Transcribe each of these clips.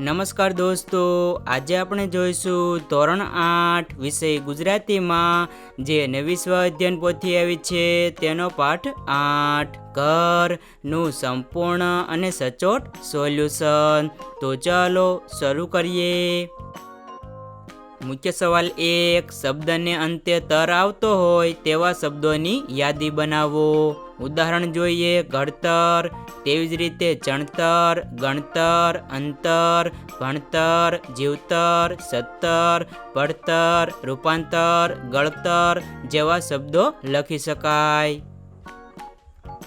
નમસ્કાર દોસ્તો, આજે આપણે જોઈશું ધોરણ આઠ વિષય ગુજરાતીમાં, જે નવી સ્વ અધ્યયન પોથી આવી છે, તેનો પાઠ આઠ. ઘરનું સંપૂર્ણ અને સચોટ સોલ્યુશન. તો ચાલો શરૂ કરીએ. મુખ્ય સવાલ એક, શબ્દને અંતે તર આવતો હોય તેવા શબ્દોની યાદી બનાવો. ઉદાહરણ જોઈએ, ઘડતર, તેવી જ રીતે ચણતર, ગણતર, અંતર, ભણતર, જીવતર, સત્તર, પડતર, રૂપાંતર ગળતર જેવા શબ્દો લખી શકાય.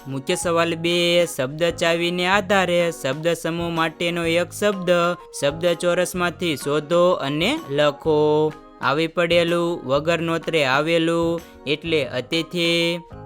મુખ્ય સવાલ બે, શબ્દ ચાવીને આધારે શબ્દ સમૂહ માટેનો એક શબ્દ શબ્દ ચોરસમાંથી શોધો અને લખો. આવી પડેલું, વગર નોતરે આવેલું, એટલે અતિથિ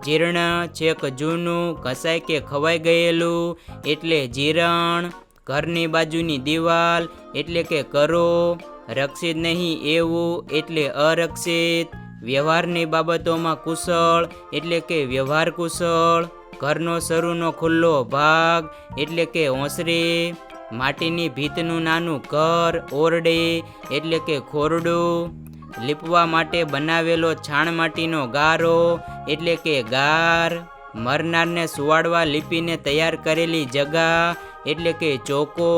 જીર્ણ છેક જૂનું ઘસાય કે ખવાઈ ગયેલું, એટલે જીરણ, ઘરની બાજુની દિવાલ, એટલે કે કરો રક્ષિત નહીં એવું, એટલે અરક્ષિત, વ્યવહારની બાબતોમાં કુશળ, એટલે કે વ્યવહાર કુશળ, ઘરનો શરૂનો ખુલ્લો ભાગ, એટલે કે ઓસરી, માટીની ભીતનું નાનું ઘર, ઓરડે, એટલે કે ખોરડું લીપવા માટે બનાવેલો છાણ માટીનો ગારો એટલે કે ગાર. મરનારને સુવાડવા લીપીને તૈયાર કરેલી જગા એટલે કે ચોકો.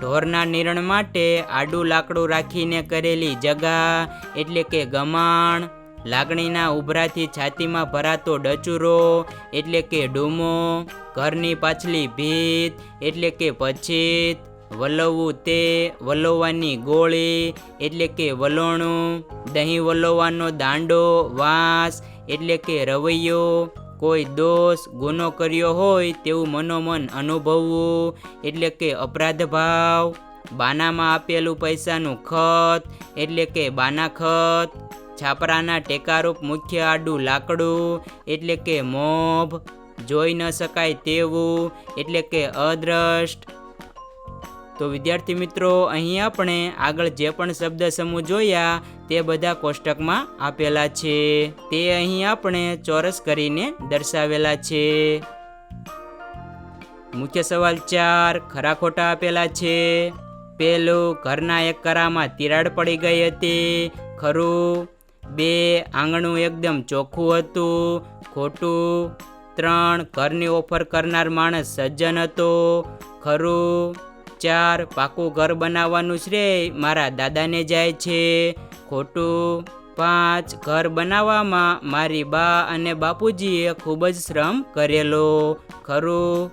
ઢોરના નિરણ માટે આડું લાકડું રાખીને કરેલી જગા એટલે કે ગમાણ. લાગણીના ઉભરાથી છાતીમાં ભરાતો ડચુરો એટલે કે ડૂમો. ઘરની પાછલી ભીત એટલે કે પછીત. વલવવું તે વલવવાની ગોળી એટલે કે વલોણું, દહીં વલવવાનો દાંડો, વાંસ એટલે કે રવૈયો. કોઈ દોષ ગુનો કર્યો હોય તેવું મનોમન અનુભવવું એટલે કે અપરાધ ભાવ બાનામાં આપેલું પૈસાનું ખત એટલે કે બાના ખત છાપરાના ટેકારૂપ મુખ્ય આડું લાકડું એટલે કે મોભ. જોઈ ન શકાય તેવું એટલે કે અદ્રષ્ટ. તો વિદ્યાર્થી મિત્રો, અહીં આપણે આગળ જે પણ શબ્દ સમૂહ જોયા, તે બધા કોષ્ટકમાં આપેલા છે. તે અહીં આપણે ચોરસ કરીને દર્શાવેલા છે. મુખ્ય સવાલ ચાર, ખરા ખોટા આપેલા છે. પેલું, ઘરના એક કરામાં તિરાડ પડી ગઈ હતી. ખરું. બે, આંગણું એકદમ ચોખ્ખું હતું. ખોટું. ત્રણ, ઘરની ઓફર કરનાર માણસ સજ્જન હતો. ખરું. ચાર પાકું ઘર બનાવવાનું શ્રેય મારા દાદાને જાય છે. ખોટું પાંચ, ઘર બનાવવામાં મારી બા અને બાપુજીએ ખૂબ જ શ્રમ કરેલો. ખરું?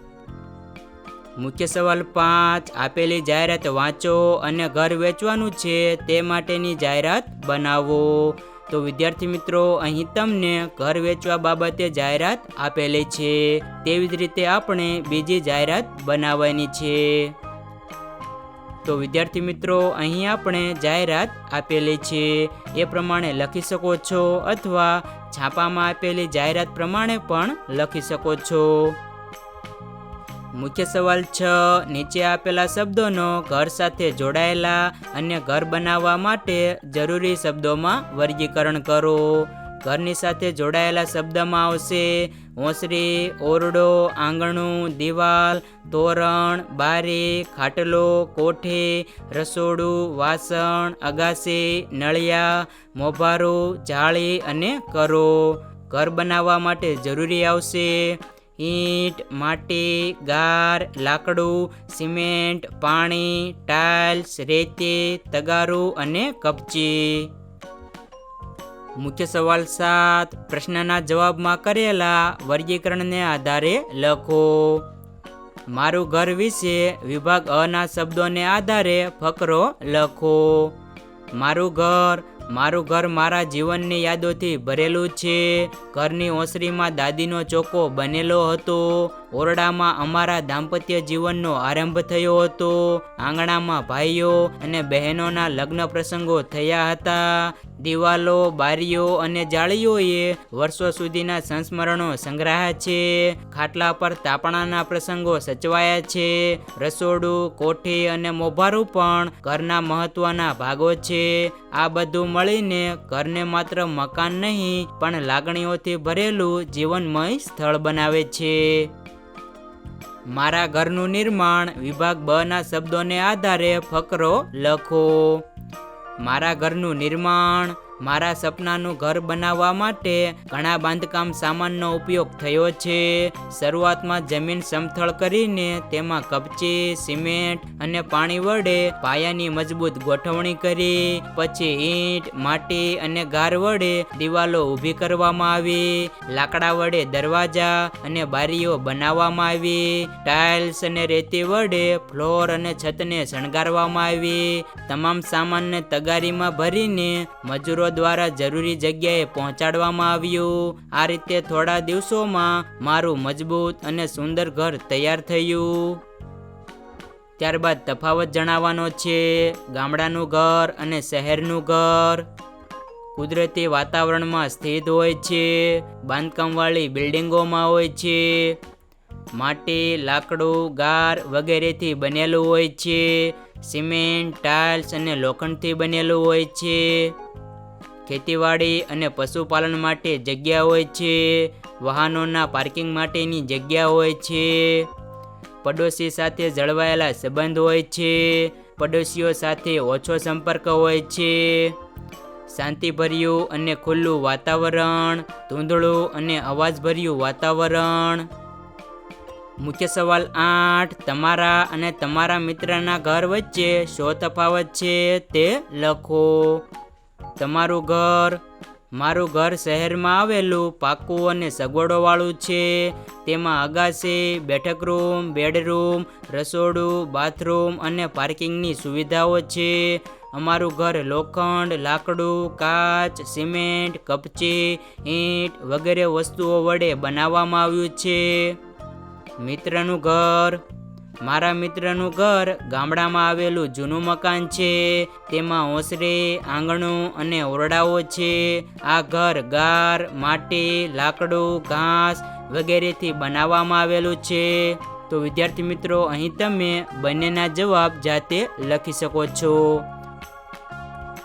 મુખ્ય સવાલ પાંચ, આપેલી જાહેરાત વાંચો અને ઘર વેચવાનું છે તે માટેની જાહેરાત બનાવો. તો વિદ્યાર્થી મિત્રો, અહીં તમને ઘર વેચવા બાબતે જાહેરાત આપેલી છે. તેવી જ રીતે આપણે બીજી જાહેરાત બનાવવાની છે. તો વિદ્યાર્થી મિત્રો, અહીં આપણે જાહેરાત આપેલી છે. એ પ્રમાણે લખી શકો છો અથવા છાપામાં આપેલી જાહેરાત પ્રમાણે પણ લખી શકો છો. મુખ્ય સવાલ છ. નીચે આપેલા શબ્દોનો ઘર સાથે જોડાયેલા અને ઘર બનાવવા માટે જરૂરી શબ્દોમાં વર્ગીકરણ કરો. ઘરની સાથે જોડાયેલા શબ્દમાં આવશે, ઓસરી, ઓરડો, આંગણું, દિવાલ, તોરણ, બારી, ખાટલો, કોઠી, રસોડું, વાસણ, અગાસી, નળિયા, મોભારું, જાળી અને કરો. ઘર બનાવવા માટે જરૂરી આવશે ઈંટ, માટી, ગાર, લાકડું, સિમેન્ટ, પાણી, ટાઇલ્સ, રેતી, તગારું અને કપચી. મુખ્ય સવાલ સાત, પ્રશ્નના જવાબમાં કરેલા વર્ગીકરણને આધારે લખો. મારું ઘર વિશે વિભાગ અના શબ્દોને આધારે ફકરો લખો. મારું ઘર મારું ઘર મારા જીવનની યાદોથી ભરેલું છે. ઘરની ઓસરીમાં દાદીનો ચોકો બનેલો હતો. ઓરડામાં અમારા દાંપત્ય જીવનનો આરંભ થયો હતો. આંગણામાં ભાઈઓ અને બહેનોના લગ્ન પ્રસંગો થયા હતા. દિવાલો, બારીઓ અને જાળીઓએ વર્ષો સુધીના સંસ્મરણો સંગ્રહ્યા છે. ખાટલા પર તાપણાના પ્રસંગો સચવાયા છે. રસોડું, કોઠી અને મોભારું પણ ઘરના મહત્વના ભાગો છે. આ બધું મળીને ઘરને માત્ર મકાન નહીં, પણ લાગણીઓથી ભરેલું જીવનમય સ્થળ બનાવે છે. મારા ઘરનું નિર્માણ વિભાગ બ ના શબ્દોને આધારે ફકરો લખો. મારા ઘરનું નિર્માણ મારા સપનાનું ઘર બનાવવા માટે ઘણા બાંધકામ સામાનનો ઉપયોગ થયો છે. શરૂઆતમાં જમીન સમથળ કરીને તેમાં કપચી, સિમેન્ટ અને પાણી વડે પાયાની મજબૂત ગોઠવણી કરી. પછી ઈંટ, માટી અને ગાર વડે દિવાલો ઊભી કરવામાં આવી. લાકડા વડે દરવાજા અને બારીઓ બનાવવામાં આવી. ટાઇલ્સ અને રેતી વડે ફ્લોર અને છતને શણગારવામાં આવી. તમામ સામાનને તગારીમાં ભરીને મજૂરો દ્વારા જરૂરી જગ્યાએ પહોંચાડવામાં આવ્યું. આ રીતે થોડા દિવસોમાં મારું મજબૂત અને સુંદર ઘર તૈયાર થયું. ત્યારબાદ તફાવત જણાવવાનો છે. ગામડાનું ઘર અને શહેરનું ઘર. કુદરતી વાતાવરણમાં સ્થિત હોય છે. બાંધકામવાળી બિલ્ડિંગોમાં હોય છે. માટી, લાકડું, ગાર વગેરેથી બનેલું હોય છે. સિમેન્ટ, ટાઇલ્સ અને લોખંડથી બનેલું હોય છે. ખેતીવાડી અને પશુપાલન માટે જગ્યા હોય છે. વાહનોના પાર્કિંગ માટેની જગ્યા હોય છે. પડોશી સાથે જળવાયેલા સંબંધ હોય છે. પડોશીઓ સાથે ઓછો સંપર્ક હોય છે. શાંતિભર્યું અને ખુલ્લું વાતાવરણ, ધૂંધળું અને અવાજભર્યું વાતાવરણ. મુખ્ય સવાલ આઠ, તમારા અને તમારા મિત્રના ઘર વચ્ચે શો તફાવત છે તે લખો. તમારું ઘર. મારું ઘર શહેરમાં આવેલું, પાકું અને સગવડોવાળું છે. તેમાં અગાસી, બેઠક રૂમ, બેડરૂમ, રસોડું, બાથરૂમ અને પાર્કિંગની સુવિધાઓ છે. અમારું ઘર લોખંડ, લાકડું, કાચ, સિમેન્ટ, કપચી, ઈંટ વગેરે વસ્તુઓ વડે બનાવવામાં આવ્યું છે. મિત્રનું ઘર મારા મિત્રનું ઘર ગામડામાં આવેલું જૂનું મકાન છે. તેમાં ઓસરે, આંગણું અને ઓરડાઓ છે. આ ઘર ગાર, માટી, લાકડું, ઘાસ વગેરેથી બનાવવામાં આવેલું છે. તો વિદ્યાર્થી મિત્રો, અહીં તમે બંનેના જવાબ જાતે લખી શકો છો.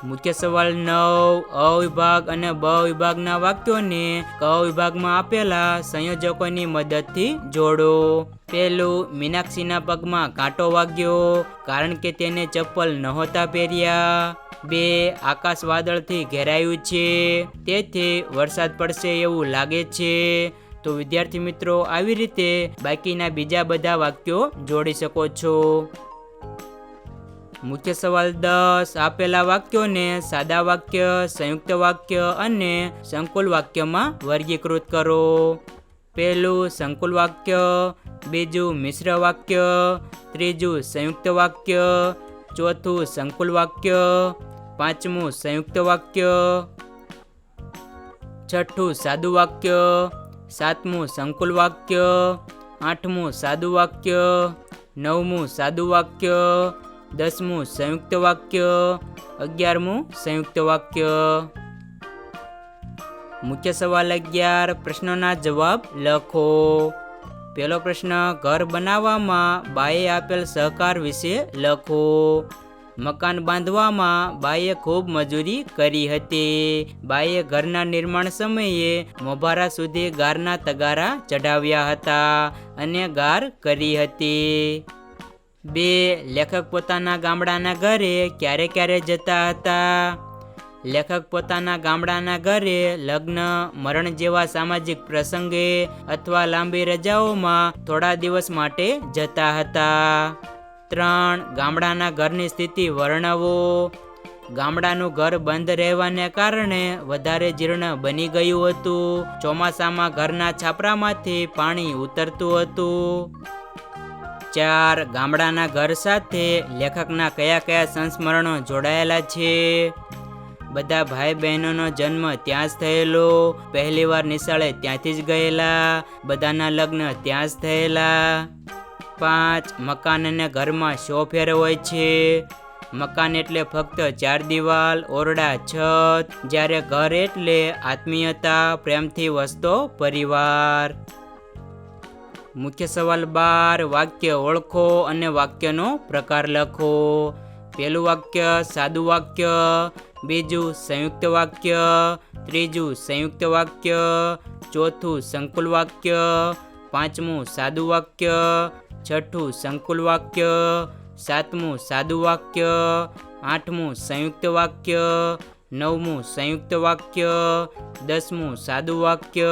મુખ્ય સવાલ નવ, અ વિભાગ અને બ વિભાગના વાક્યોને ક વિભાગમાં આપેલા સંયોજકોની મદદથી જોડો. પહેલું, મીનાક્ષીના પગમાં કાંટો વાગ્યો, કારણ કે તેને ચપ્પલ નહોતા પહેર્યા. બે, આકાશ વાદળથી ઘેરાયું છે, તેથી વરસાદ પડશે એવું લાગે છે. તો વિદ્યાર્થી મિત્રો, આવી રીતે બાકીના બીજા બધા વાક્યો જોડી શકો છો. મુખ્ય સવાલ દસ. આપેલા વાક્યોને સાદા વાક્ય, સંયુક્ત વાક્ય અને સંકુલ વાક્યમાં વર્ગીકૃત કરો. પહેલું સંકુલ વાક્ય, બીજું મિશ્ર વાક્ય, ત્રીજું સંયુક્ત વાક્ય, ચોથું સંકુલ વાક્ય, પાંચમું સંયુક્ત વાક્ય, છઠ્ઠું સાદું વાક્ય, સાતમું સંકુલ વાક્ય, આઠમું સાદું વાક્ય, નવમું સાદું વાક્ય દસમું સંયુક્ત વાક્ય, અગિયારમું સંયુક્ત વાક્ય. મુખ્ય સવાલ અગિયાર, પ્રશ્નોના જવાબ લખો. પહેલો પ્રશ્ન, ઘર બનાવવામાં બાએ આપેલ સહકાર વિશે લખો. મકાન બાંધવામાં બાએ ખૂબ મજૂરી કરી હતી. બાએ ઘરના નિર્માણ સમયે મોભારા સુધી ગારના તગારા ચઢાવ્યા હતા અને ગાર કરી હતી. બે લેખક પોતાના ગામડાના ઘરે ક્યારે ક્યારે જતા હતા. લેખક પોતાના ગામડાના ઘરે લગ્ન, મરણ જેવા સામાજિક પ્રસંગે અથવા લાંબી રજાઓમાં થોડા દિવસ માટે જતા હતા. ત્રણ, ગામડાના ઘરની સ્થિતિ વર્ણવો. ગામડાનું ઘર બંધ રહેવાને કારણે વધારે જીર્ણ બની ગયું હતું. ચોમાસામાં ઘરના છાપરામાંથી પાણી ઉતરતું હતું. ચાર ગામડાના ઘર સાથે લેખકના કયા કયા સંસ્મરણો જોડાયેલા છે? બધા ભાઈ બહેનોનો જન્મ ત્યાં જ થયેલો પહેલીવાર નિશાળે ત્યાંથી જ ગયેલા, બધાના લગ્ન ત્યાં જ થયેલા. પાંચ મકાન અને ઘરમાં શો ફેર હોય છે. મકાન એટલે ફક્ત ચાર દિવાલ, ઓરડા, છત, જ્યારે ઘર એટલે આત્મીયતા, પ્રેમથી વસતો પરિવાર. મુખ્ય સવાલ બાર, વાક્ય ઓળખો અને વાક્યનો પ્રકાર લખો. પહેલું વાક્ય, સાદું વાક્ય. બીજું, સંયુક્ત વાક્ય. ત્રીજું, સંયુક્ત વાક્ય. ચોથું, સંકુલ વાક્ય. પાંચમું, સાદું વાક્ય. છઠ્ઠું, સંકુલ વાક્ય. સાતમું, સાદું વાક્ય. આઠમું, સંયુક્ત વાક્ય. નવમું, સંયુક્ત વાક્ય. દસમું, સાદું વાક્ય.